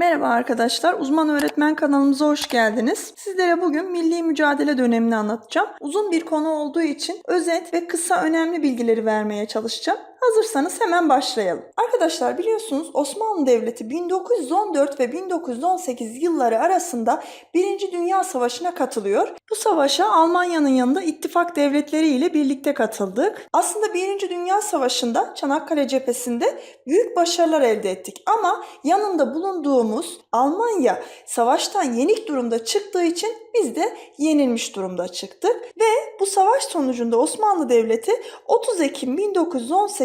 Merhaba arkadaşlar, Uzman Öğretmen kanalımıza hoş geldiniz. Sizlere bugün milli mücadele dönemini anlatacağım. Uzun bir konu olduğu için özet ve kısa önemli bilgileri vermeye çalışacağım. Hazırsanız hemen başlayalım. Arkadaşlar biliyorsunuz Osmanlı Devleti 1914 ve 1918 yılları arasında Birinci Dünya Savaşı'na katılıyor. Bu savaşa Almanya'nın yanında ittifak devletleri ile birlikte katıldık. Aslında Birinci Dünya Savaşı'nda Çanakkale cephesinde büyük başarılar elde ettik ama yanında bulunduğumuz Almanya savaştan yenik durumda çıktığı için biz de yenilmiş durumda çıktık ve bu savaş sonucunda Osmanlı Devleti 30 Ekim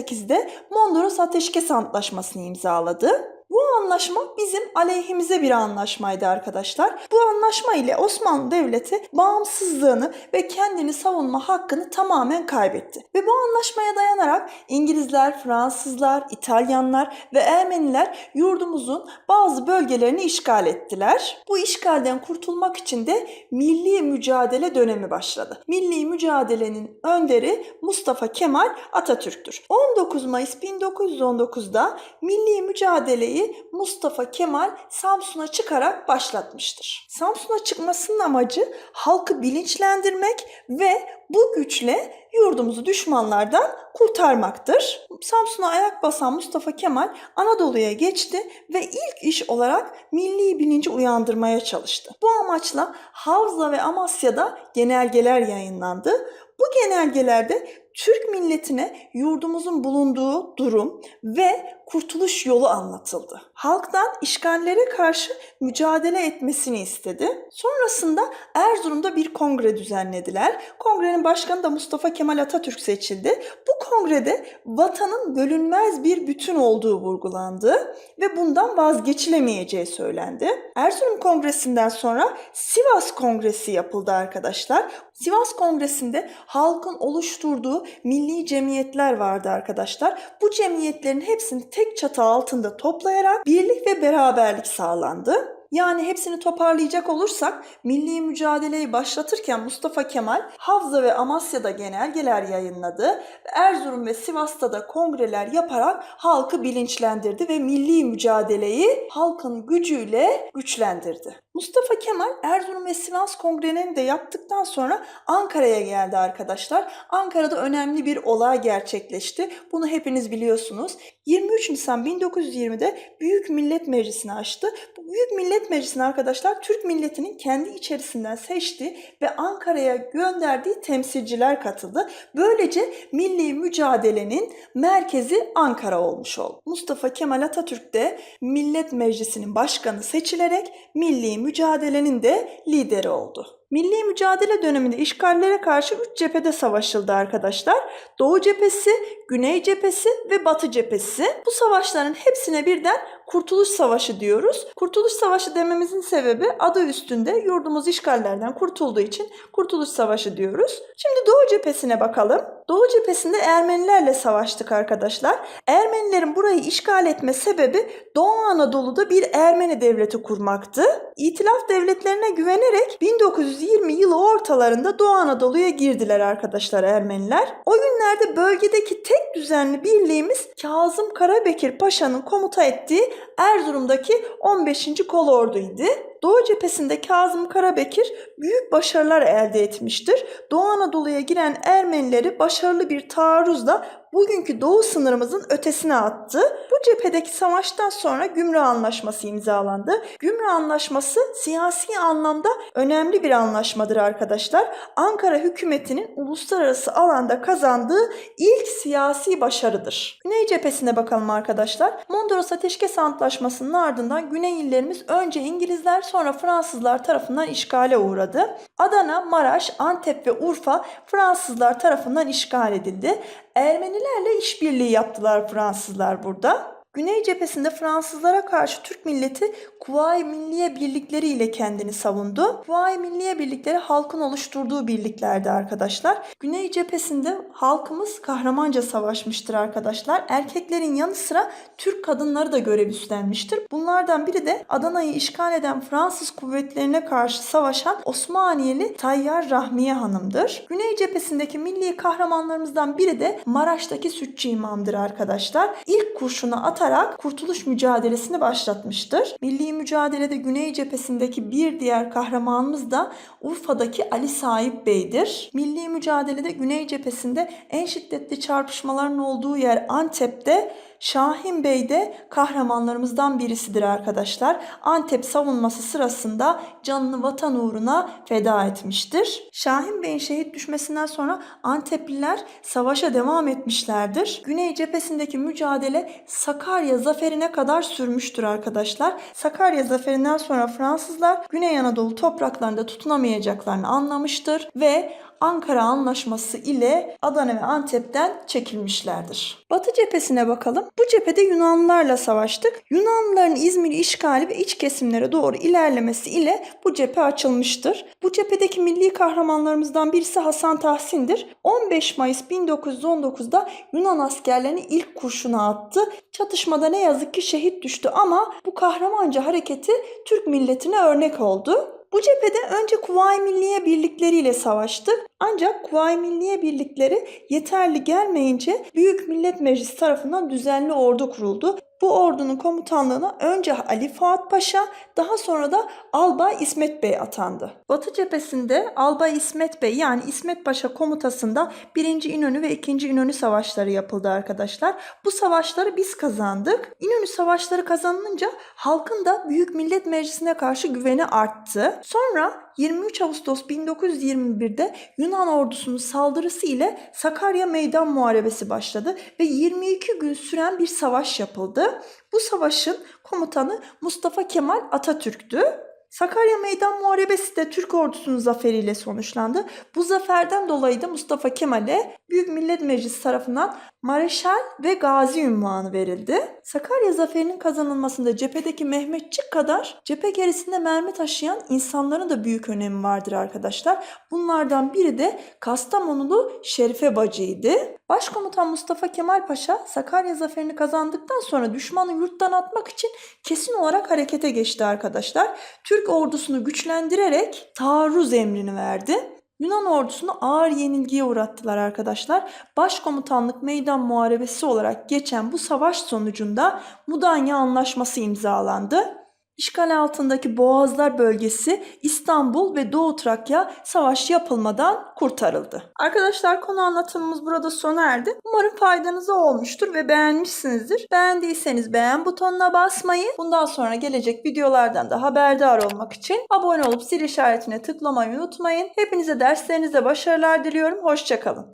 1918'de Mondros Ateşkes Antlaşması'nı imzaladı. Bu anlaşma bizim aleyhimize bir anlaşmaydı arkadaşlar. Bu anlaşma ile Osmanlı Devleti bağımsızlığını ve kendini savunma hakkını tamamen kaybetti. Ve bu anlaşmaya dayanarak İngilizler, Fransızlar, İtalyanlar ve Ermeniler yurdumuzun bazı bölgelerini işgal ettiler. Bu işgalden kurtulmak için de milli mücadele dönemi başladı. Milli mücadelenin önderi Mustafa Kemal Atatürk'tür. 19 Mayıs 1919'da milli mücadeleyi Mustafa Kemal Samsun'a çıkarak başlatmıştır. Samsun'a çıkmasının amacı halkı bilinçlendirmek ve bu güçle yurdumuzu düşmanlardan kurtarmaktır. Samsun'a ayak basan Mustafa Kemal Anadolu'ya geçti ve ilk iş olarak milli bilinci uyandırmaya çalıştı. Bu amaçla Havza ve Amasya'da genelgeler yayınlandı. Bu genelgelerde Türk milletine yurdumuzun bulunduğu durum ve kurtuluş yolu anlatıldı. Halktan işgallere karşı mücadele etmesini istedi. Sonrasında Erzurum'da bir kongre düzenlediler. Kongrenin başkanı da Mustafa Kemal Atatürk seçildi. Bu kongrede vatanın bölünmez bir bütün olduğu vurgulandı ve bundan vazgeçilemeyeceği söylendi. Erzurum Kongresi'nden sonra Sivas Kongresi yapıldı arkadaşlar. Sivas Kongresi'nde halkın oluşturduğu milli cemiyetler vardı arkadaşlar. Bu cemiyetlerin hepsini tek çatı altında toplayarak birlik ve beraberlik sağlandı. Yani hepsini toparlayacak olursak milli mücadeleyi başlatırken Mustafa Kemal Havza ve Amasya'da genelgeler yayınladı. Erzurum ve Sivas'ta da kongreler yaparak halkı bilinçlendirdi ve milli mücadeleyi halkın gücüyle güçlendirdi. Mustafa Kemal Erzurum ve Sivas kongrelerini de yaptıktan sonra Ankara'ya geldi arkadaşlar. Ankara'da önemli bir olay gerçekleşti. Bunu hepiniz biliyorsunuz. 23 Nisan 1920'de Büyük Millet Meclisi'ni açtı. Bu Büyük Millet Meclisi'ne arkadaşlar Türk milletinin kendi içerisinden seçtiği ve Ankara'ya gönderdiği temsilciler katıldı. Böylece milli mücadelenin merkezi Ankara olmuş oldu. Mustafa Kemal Atatürk de Millet Meclisi'nin başkanı seçilerek milli mücadelenin de lideri oldu. Milli mücadele döneminde işgallere karşı üç cephede savaşıldı arkadaşlar. Doğu cephesi, Güney cephesi ve Batı cephesi. Bu savaşların hepsine birden Kurtuluş Savaşı diyoruz. Kurtuluş Savaşı dememizin sebebi adı üstünde yurdumuz işgallerden kurtulduğu için Kurtuluş Savaşı diyoruz. Şimdi Doğu cephesine bakalım. Doğu cephesinde Ermenilerle savaştık arkadaşlar. Ermenilerin burayı işgal etme sebebi Doğu Anadolu'da bir Ermeni devleti kurmaktı. İtilaf devletlerine güvenerek 1920 yılı ortalarında Doğu Anadolu'ya girdiler arkadaşlar Ermeniler. O günlerde bölgedeki tek düzenli birliğimiz Kazım Karabekir Paşa'nın komuta ettiği Erzurum'daki 15. kolorduydu. Doğu cephesinde Kazım Karabekir büyük başarılar elde etmiştir. Doğu Anadolu'ya giren Ermenileri başarılı bir taarruzla bugünkü doğu sınırımızın ötesine attı. Bu cephedeki savaştan sonra Gümrük Anlaşması imzalandı. Gümrük Anlaşması siyasi anlamda önemli bir anlaşmadır arkadaşlar. Ankara hükümetinin uluslararası alanda kazandığı ilk siyasi başarıdır. Güney cephesine bakalım arkadaşlar. Mondros Ateşkes Antlaşması'nın ardından Güney illerimiz önce İngilizler sonra Fransızlar tarafından işgale uğradı. Adana, Maraş, Antep ve Urfa Fransızlar tarafından işgal edildi. Ermenilerle işbirliği yaptılar Fransızlar burada. Güney cephesinde Fransızlara karşı Türk milleti Kuvayi Milliye birlikleri ile kendini savundu. Kuvayi Milliye birlikleri halkın oluşturduğu birliklerdi arkadaşlar. Güney cephesinde halkımız kahramanca savaşmıştır arkadaşlar. Erkeklerin yanı sıra Türk kadınları da görev üstlenmiştir. Bunlardan biri de Adana'yı işgal eden Fransız kuvvetlerine karşı savaşan Osmaniyeli Tayyar Rahmiye Hanım'dır. Güney cephesindeki milli kahramanlarımızdan biri de Maraş'taki Sütçü İmam'dır arkadaşlar. İlk kurşunu atan atarak kurtuluş mücadelesini başlatmıştır. Milli mücadelede Güney cephesindeki bir diğer kahramanımız da Urfa'daki Ali Sahip Bey'dir. Milli mücadelede Güney cephesinde en şiddetli çarpışmaların olduğu yer Antep'te Şahin Bey de kahramanlarımızdan birisidir arkadaşlar. Antep savunması sırasında canını vatan uğruna feda etmiştir. Şahin Bey'in şehit düşmesinden sonra Antepliler savaşa devam etmişlerdir. Güney cephesindeki mücadele Sakarya zaferine kadar sürmüştür arkadaşlar. Sakarya zaferinden sonra Fransızlar Güney Anadolu topraklarında tutunamayacaklarını anlamıştır ve Ankara Anlaşması ile Adana ve Antep'ten çekilmişlerdir. Batı cephesine bakalım. Bu cephede Yunanlılarla savaştık. Yunanlıların İzmir'i işgali ve iç kesimlere doğru ilerlemesi ile bu cephe açılmıştır. Bu cephedeki milli kahramanlarımızdan birisi Hasan Tahsin'dir. 15 Mayıs 1919'da Yunan askerlerini ilk kurşuna attı. Çatışmada ne yazık ki şehit düştü ama bu kahramanca hareketi Türk milletine örnek oldu. Bu cephede önce Kuvayi Milliye birlikleriyle savaştık. Ancak Kuvayi Milliye birlikleri yeterli gelmeyince Büyük Millet Meclisi tarafından düzenli ordu kuruldu. Bu ordunun komutanlığına önce Ali Fuat Paşa, daha sonra da Albay İsmet Bey atandı. Batı cephesinde Albay İsmet Bey yani İsmet Paşa komutasında 1. İnönü ve 2. İnönü savaşları yapıldı arkadaşlar. Bu savaşları biz kazandık. İnönü savaşları kazanılınca halkın da Büyük Millet Meclisi'ne karşı güveni arttı. Sonra 23 Ağustos 1921'de Yunan ordusunun saldırısı ile Sakarya Meydan Muharebesi başladı ve 22 gün süren bir savaş yapıldı. Bu savaşın komutanı Mustafa Kemal Atatürk'tü. Sakarya Meydan Muharebesi de Türk ordusunun zaferiyle sonuçlandı. Bu zaferden dolayı da Mustafa Kemal'e Büyük Millet Meclisi tarafından Mareşal ve Gazi ünvanı verildi. Sakarya zaferinin kazanılmasında cephedeki Mehmetçik kadar cephe gerisinde mermi taşıyan insanların da büyük önemi vardır arkadaşlar. Bunlardan biri de Kastamonulu Şerife Bacı'ydı. Başkomutan Mustafa Kemal Paşa Sakarya zaferini kazandıktan sonra düşmanı yurttan atmak için kesin olarak harekete geçti arkadaşlar. Türk ordusunu güçlendirerek taarruz emrini verdi. Yunan ordusunu ağır yenilgiye uğrattılar arkadaşlar. Başkomutanlık meydan muharebesi olarak geçen bu savaş sonucunda Mudanya Anlaşması imzalandı. İşgal altındaki Boğazlar bölgesi İstanbul ve Doğu Trakya savaş yapılmadan kurtarıldı. Arkadaşlar konu anlatımımız burada sona erdi. Umarım faydanıza olmuştur ve beğenmişsinizdir. Beğendiyseniz beğen butonuna basmayı, bundan sonra gelecek videolardan da haberdar olmak için abone olup zil işaretine tıklamayı unutmayın. Hepinize derslerinizde başarılar diliyorum. Hoşçakalın.